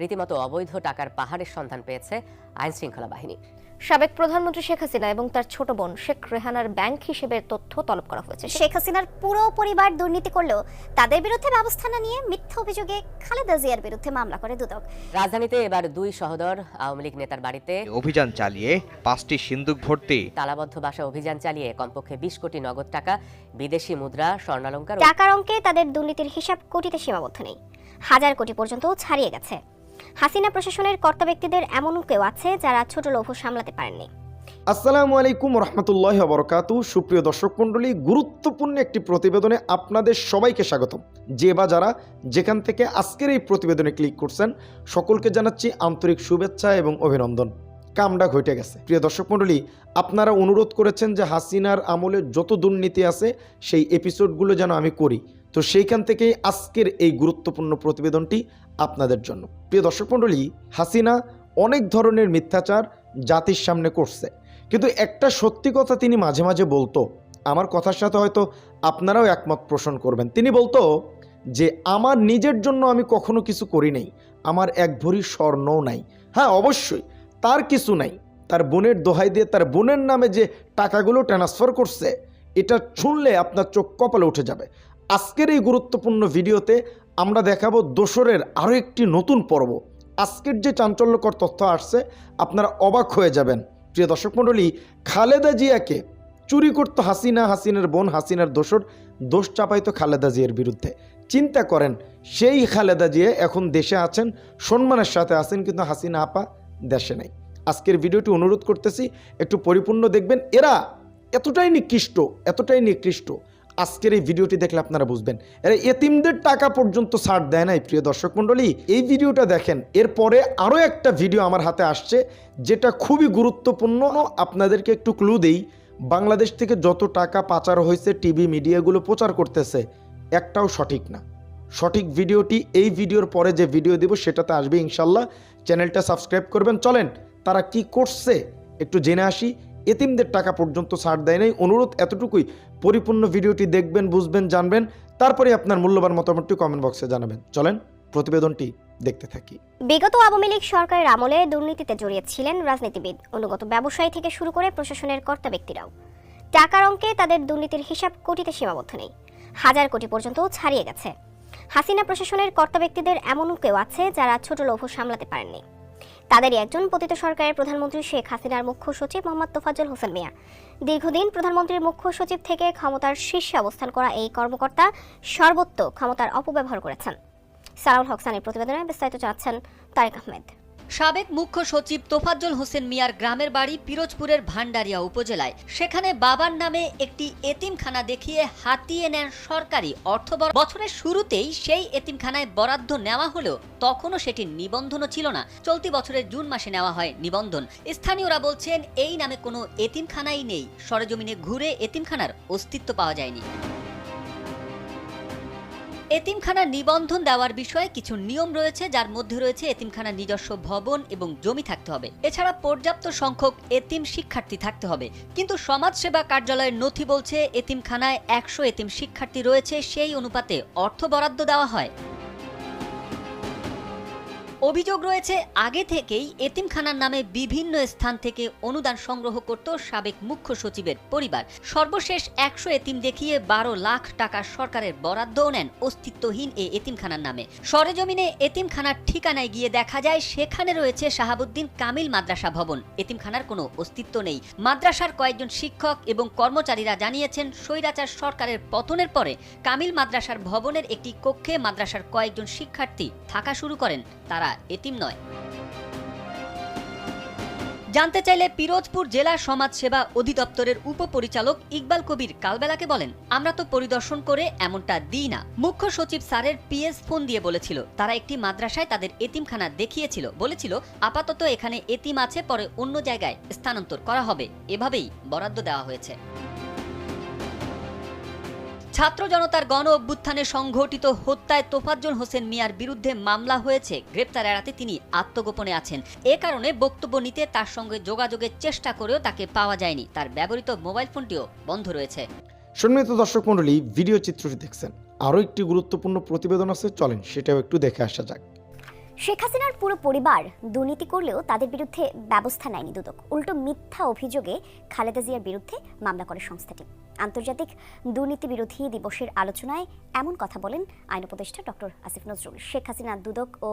রীতিমতো অবৈধ টাকার পাহাড়ের সন্ধান পেয়েছে আইন শৃঙ্খলা বাহিনী। সাবেক প্রধানমন্ত্রী শেখ হাসিনা এবং তার ছোট বোন শেখ রেহানার ব্যাংক হিসেবের তথ্য তলব করা হয়েছে। শেখ হাসিনার পুরো পরিবার দুর্নীতি করলেও তাদের বিরুদ্ধে ব্যবস্থা না নিয়ে মিথ্যা অভিযোগে খালেদা জিয়ার বিরুদ্ধে মামলা করে দুদক। রাজধানীতে এবার দুই সহোদর আওয়ামী লীগ নেতার বাড়িতে অভিযান চালিয়ে পাঁচটি সিন্দুক ভর্তি। তালাবদ্ধ বাসা অভিযান চালিয়ে কমপক্ষে বিশ কোটি নগদ টাকা বিদেশি মুদ্রা স্বর্ণালঙ্কার টাকার অঙ্কে তাদের দুর্নীতির হিসাব কোটিতে সীমাবদ্ধ নেই। হাজার কোটি পর্যন্ত ছাড়িয়ে গেছে। হাসিনা প্রশাসনের কর্তা ব্যক্তিদের এমনও কেউ আছে যারা ছোট লোভ সামলাতে পারেননি। আসসালামু আলাইকুম রহমতুল্লাহ বরকাতু। সুপ্রিয় দর্শক মণ্ডলী, গুরুত্বপূর্ণ একটি প্রতিবেদনে আপনাদের সবাইকে স্বাগতম। যে বা যারা যেখান থেকে আজকের এই প্রতিবেদনে ক্লিক করছেন, সকলকে জানাচ্ছি আন্তরিক শুভেচ্ছা এবং অভিনন্দন। কামডা ঘটে গেছে। প্রিয় দর্শক মণ্ডলী, আপনারা অনুরোধ করেছেন যে হাসিনার আমলে যত দুর্নীতি আছে, সেই এপিসোডগুলো যেন আমি করি। তো সেইখান থেকেই আজকের এই গুরুত্বপূর্ণ প্রতিবেদনটি আপনাদের জন্য। প্রিয় দর্শক মণ্ডলী, হাসিনা অনেক ধরনের মিথ্যাচার জাতির সামনে করছে। কিন্তু একটা সত্যি কথা তিনি মাঝে মাঝে বলতো, আমার কথার সাথে হয়তো আপনারাও একমত পোষণ করবেন। তিনি বলতো যে, আমার নিজের জন্য আমি কখনো কিছু করি নাই। আমার এক ভরি স্বর্ণও নাই। হ্যাঁ অবশ্যই, তার কিছু নাই। তার বোনের দোহাই দিয়ে তার বোনের নামে যে টাকাগুলো ট্রান্সফার করছে, এটা শুনলে আপনার চোখ কপালে উঠে যাবে। আজকের এই গুরুত্বপূর্ণ ভিডিওতে আমরা দেখাবো দোসরের আরও একটি নতুন পর্ব। আজকের যে চাঞ্চল্যকর তথ্য আসছে, আপনারা অবাক হয়ে যাবেন। প্রিয় দর্শক মণ্ডলী, খালেদা জিয়াকে চুরি করতো হাসিনা, হাসিনার বোন, হাসিনার দোসর, দোষ চাপাইতো খালেদা জিয়ার বিরুদ্ধে। চিন্তা করেন, সেই খালেদা জিয়া এখন দেশে আছেন, সম্মানের সাথে আছেন কিন্তু হাসিনা আপা দেশে নেই। আজকের ভিডিওটি অনুরোধ করতেছি, একটু পরিপূর্ণ দেখবেন। এরা এতটাই নিকৃষ্ট এতটাই নিকৃষ্ট আজকের এই ভিডিওটি দেখলে আপনারা বুঝবেন। এরা এতিমদের টাকা পর্যন্ত ছাড় দেয় নাই, প্রিয় দর্শক মণ্ডলী। এই ভিডিওটা দেখেন, এরপরে আরও একটা ভিডিও আমার হাতে আসছে, যেটা খুবই গুরুত্বপূর্ণ। আপনাদেরকে একটু ক্লু দেই, বাংলাদেশ থেকে যত টাকা পাচার হয়েছে টিভি মিডিয়াগুলো প্রচার করতেছে, একটাও সঠিক না। সঠিক ভিডিওটি, এই ভিডিওর পরে যে ভিডিও দেব, সেটাতে আসবে ইনশাল্লাহ। চ্যানেলটা সাবস্ক্রাইব করবেন। চলেন, তারা কি করছে, একটু জেনে আসি। এতিমদের টাকা পর্যন্ত ছাড় দেয় নাই। অনুরোধ এতটুকুই, পরিপূর্ণ ভিডিওটি দেখবেন, বুঝবেন, জানবেন, তারপরে আপনার মূল্যবান মতামতটি কমেন্ট বক্সে জানাবেন। চলেন, প্রতিবেদনটি দেখতে থাকি। বিগত আওয়ামী লীগ সরকারের আমলে দুর্নীতিতে জড়িয়ে ছিলেন রাজনীতিবিদ। অনুগত ব্যবসায়ী থেকে শুরু করে প্রশাসনের কর্তা ব্যক্তিরাও। টাকার অঙ্কে তাদের দুর্নীতির হিসাব কোটিতে সীমাবদ্ধ নেই। হাজার কোটি পর্যন্ত ছাড়িয়ে গেছে। হাসিনা প্রশাসনের কর্তা ব্যক্তিদের এমনও কেউ আছে যারা ছোট লোভ সামলাতে পারেননি। তাদেরই একজন পতিত সরকারের প্রধানমন্ত্রী শেখ হাসিনার মুখ্য সচিব মোহাম্মদ তোফাজুল হোসেন মিয়া। দীর্ঘদিন প্রধানমন্ত্রীর মুখ্য সচিব থেকে ক্ষমতার শীর্ষে অবস্থান করা এই কর্মকর্তা সর্বত্র ক্ষমতার অপব্যবহার করেছেন। সারাউল হকসানের প্রতিবেদনে বিস্তারিত চাচ্ছেন তারেক আহমেদ। সাবেক মুখ্য সচিব তোফাজ্জল হোসেন মিয়ার গ্রামের বাড়ি পিরোজপুরের ভান্ডারিয়া উপজেলায়। সেখানে বাবার নামে একটি এতিমখানা দেখিয়ে হাতিয়ে নেন সরকারি অর্থ বছরের শুরুতেই সেই এতিমখানায় বরাদ্দ নেওয়া হলেও তখনও সেটি নিবন্ধনও ছিল না। চলতি বছরের জুন মাসে নেওয়া হয় নিবন্ধন। স্থানীয়রা বলছেন, এই নামে কোনো এতিমখানাই নেই। সরেজমিনে ঘুরে এতিমখানার অস্তিত্ব পাওয়া যায়নি। এতিমখানার নিবন্ধন দেওয়ার বিষয়ে কিছু নিয়ম রয়েছে, যার মধ্যে রয়েছে এতিমখানার নিজস্ব ভবন এবং জমি থাকতে হবে। এছাড়া পর্যাপ্ত সংখ্যক এতিম শিক্ষার্থী থাকতে হবে। কিন্তু সমাজসেবা কার্যালয়ের নথি বলছে, এতিমখানায় একশো এতিম শিক্ষার্থী রয়েছে, সেই অনুপাতে অর্থ বরাদ্দ দেওয়া হয়। অভিযোগ রয়েছে, আগে থেকেই এতিমখানার নামে বিভিন্ন স্থান থেকে অনুদান সংগ্রহ করত সাবেক মুখ্য সচিবের পরিবার। সর্বশেষ একশো এতিম দেখিয়ে বারো লাখ টাকা সরকারের বরাদ্দও নেন অস্তিত্বহীন এই এতিমখানার নামে। সরেজমিনে এতিমখানার ঠিকানায় গিয়ে দেখা যায়, সেখানে রয়েছে শাহাবুদ্দিন কামিল মাদ্রাসা ভবন। এতিমখানার কোনো অস্তিত্ব নেই। মাদ্রাসার কয়েকজন শিক্ষক এবং কর্মচারীরা জানিয়েছেন, স্বৈরাচার সরকারের পতনের পরে কামিল মাদ্রাসার ভবনের একটি কক্ষে মাদ্রাসার কয়েকজন শিক্ষার্থী থাকা শুরু করেন। তারা এতিম নয়। জানতে চাইলে পিরোজপুর জেলা সমাজ সেবা অধিদপ্তরের উপপরিচালক ইকবাল কবির কালবেলাকে বলেন, আমরা তো পরিদর্শন করে এমনটা দিই না। মুখ্য সচিব স্যারের পিএস ফোন দিয়ে বলেছিল, তারা একটি মাদ্রাসায় তাদের এতিমখানা দেখিয়েছিল। বলেছিল, আপাতত এখানে এতিম আছে, পরে অন্য জায়গায় স্থানান্তর করা হবে। এভাবেই বরাদ্দ দেওয়া হয়েছে। ছাত্র জনতার গণ অভ্যুত্থানে সংঘটিত হত্যায় তোফাজ্জল হোসেন মিয়ার বিরুদ্ধে মামলা হয়েছে। গ্রেপ্তার এড়াতে তিনি আত্মগোপনে আছেন। এ কারণে বক্তব্য নিতে তার সঙ্গে যোগাযোগের চেষ্টা করেও তাকে পাওয়া যায়নি। তার ব্যবহৃত মোবাইল ফোনটিও বন্ধ রয়েছে। সম্মানিত দর্শক মণ্ডলী ভিডিও চিত্রটি দেখছেন। আরও একটি গুরুত্বপূর্ণ প্রতিবেদন আছে। চলেন সেটাও একটু দেখে আসা যাক। শেখ হাসিনার পুরো পরিবার দুর্নীতি করলেও তাদের বিরুদ্ধে ব্যবস্থা নেয়নি দুদক। উল্টো মিথ্যা অভিযোগে খালেদা জিয়ার বিরুদ্ধে মামলা করে সংস্থাটি। আন্তর্জাতিক দুর্নীতি বিরোধী দিবসের আলোচনায় এমন কথা বলেন আইন উপদেষ্টা ডক্টর আসিফ নজরুল। শেখ হাসিনা দুদক ও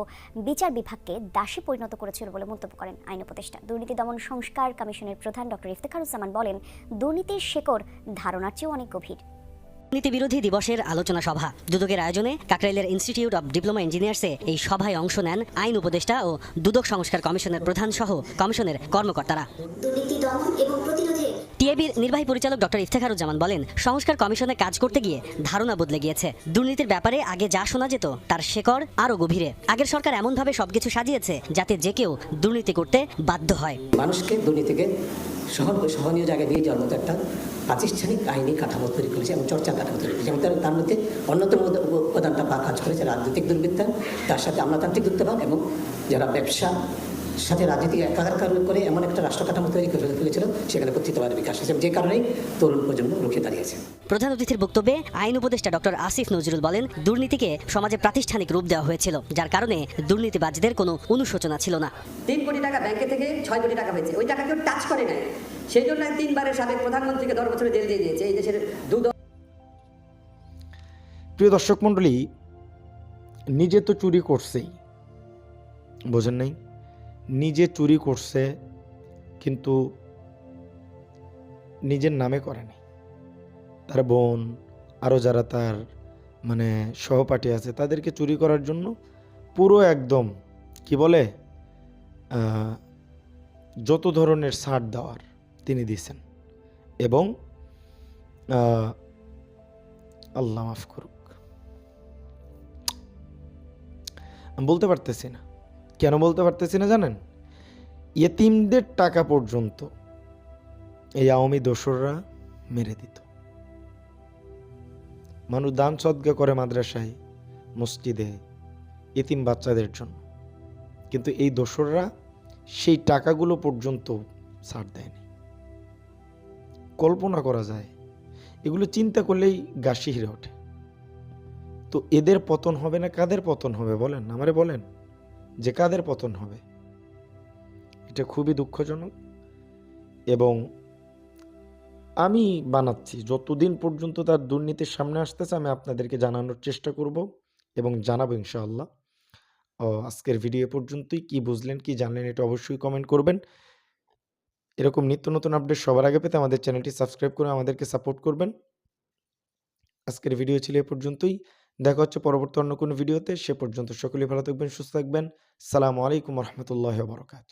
বিচার বিভাগকে দাসে পরিণত করেছিল বলে মন্তব্য করেন আইন উপদেষ্টা। দুর্নীতি দমন সংস্কার কমিশনের প্রধান ডক্টর ইফতেখারুজ্জামান বলেন, দুর্নীতির শেকড় ধারণার চেয়েও অনেক গভীর। দুর্নীতি বিরোধী দিবসের আলোচনা সভা। দুদকের আয়োজনে কাকরাইলের ইনস্টিটিউট অব ডিপ্লোমা ইঞ্জিনিয়ার্সে এই সভায় অংশ নেন আইন উপদেষ্টা ও দুদক সংস্কার কমিশনের প্রধান সহ কমিশনের কর্মকর্তারা। টিএবির নির্বাহী পরিচালক ডক্টর ইফতেখারুজ্জামান বলেন সংস্কার কমিশনে কাজ করতে গিয়ে ধারণা বদলে গিয়েছে। দুর্নীতির ব্যাপারে আগে যা শোনা যেত তার শেকড় আরও গভীরে। আগের সরকার এমনভাবে সবকিছু সাজিয়েছে যাতে যে কেউ দুর্নীতি করতে বাধ্য হয়। মানুষকে দুর্নীতিকে সহন সহনীয় জায়গায় নিয়ে যাওয়ার মতো একটা প্রাতিষ্ঠানিক আইনি কাঠামো তৈরি করেছে এবং চর্চা কাঠামো তৈরি করেছে। এবং তার- মধ্যে অন্যতম উপাদানটা বা কাজ করেছে রাজনৈতিক দুর্বৃত্তা তার সাথে আমলাতান্ত্রিক দুর্বৃত্তবাদ এবং যারা ব্যবসা সাথে রাজনীতি একাকার করে এমন একটা রাষ্ট্র কাঠামো তৈরি করে ফেলেছিল সেখানে কর্তৃত্ববাদের বিকাশ। হয়েছে যে কারণেই তরুণ প্রজন্ম রুখে দাঁড়িয়েছে। প্রধান অতিথির বক্তব্যে আইন উপদেষ্টা ডক্টর আসিফ নজরুল বলেন দুর্নীতিকে সমাজে প্রাতিষ্ঠানিক রূপ দেওয়া হয়েছিল যার কারণে দুর্নীতিবাজদের কোনো অনুশোচনা ছিল না। তিন কোটি টাকা ব্যাংকে থেকে ছয় কোটি টাকা হয়েছে। ওই টাকা কেউ টাচ করে নাই। সেই জন্য তিনবারের সাবেক প্রধানমন্ত্রীকে দশ বছরের জেল দিয়ে দিয়েছে। এই দেশের দু প্রিয় দর্শক মণ্ডলী নিজে তো চুরি করছেই। বোঝেন নাই? নিজে চুরি করছে, কিন্তু নিজের নামে করেনি। তার বোন, আরও যারা তার মানে সহপাঠী আছে, তাদেরকে চুরি করার জন্য পুরো একদম, কি বলে যত ধরনের ছাড় দেওয়ার তিনি দিয়েছেন। এবং আল্লাহ মাফ করুক। বলতে পারতেছি না। কেন বলতে পারতেছি না জানেন? ইয়েতিমদের টাকা পর্যন্ত এই আওয়ামী দোসররা মেরে দিত। মানুষ দান সদ্গা করে মাদ্রাসায়, মসজিদে ইতিম বাচ্চাদের জন্য। কিন্তু এই দোসররা সেই টাকাগুলো পর্যন্ত ছাড় দেয়নি। কল্পনা করা যায়, এগুলো চিন্তা করলেই গা শিহরে ওঠে। তো এদের পতন হবে না কাদের পতন হবে বলেন? আমারে বলেন। যে কাদের পতন হবে। এটা খুবই দুঃখজনক এবং আমি বানাচ্ছি। যতদিন পর্যন্ত তার দুর্নীতির সামনে আসতেছে আমি আপনাদেরকে জানানোর চেষ্টা করব এবং জানাব ইনশাআল্লাহ। আজকের ভিডিও পর্যন্তই। কি বুঝলেন, কি জানলেন, এটা অবশ্যই কমেন্ট করবেন। এরকম নিত্য নতুন আপডেট সবার আগে পেতে আমাদের চ্যানেলটি সাবস্ক্রাইব করে আমাদেরকে সাপোর্ট করবেন। আজকের ভিডিও ছিল এ পর্যন্তই। দেখা হচ্ছে পরবর্তী অন্য কোনো ভিডিওতে। সে পর্যন্ত সকলেই ভালো থাকবেন, সুস্থ থাকবেন। সালামু আলাইকুম রহমতুল্লাহ বরকাত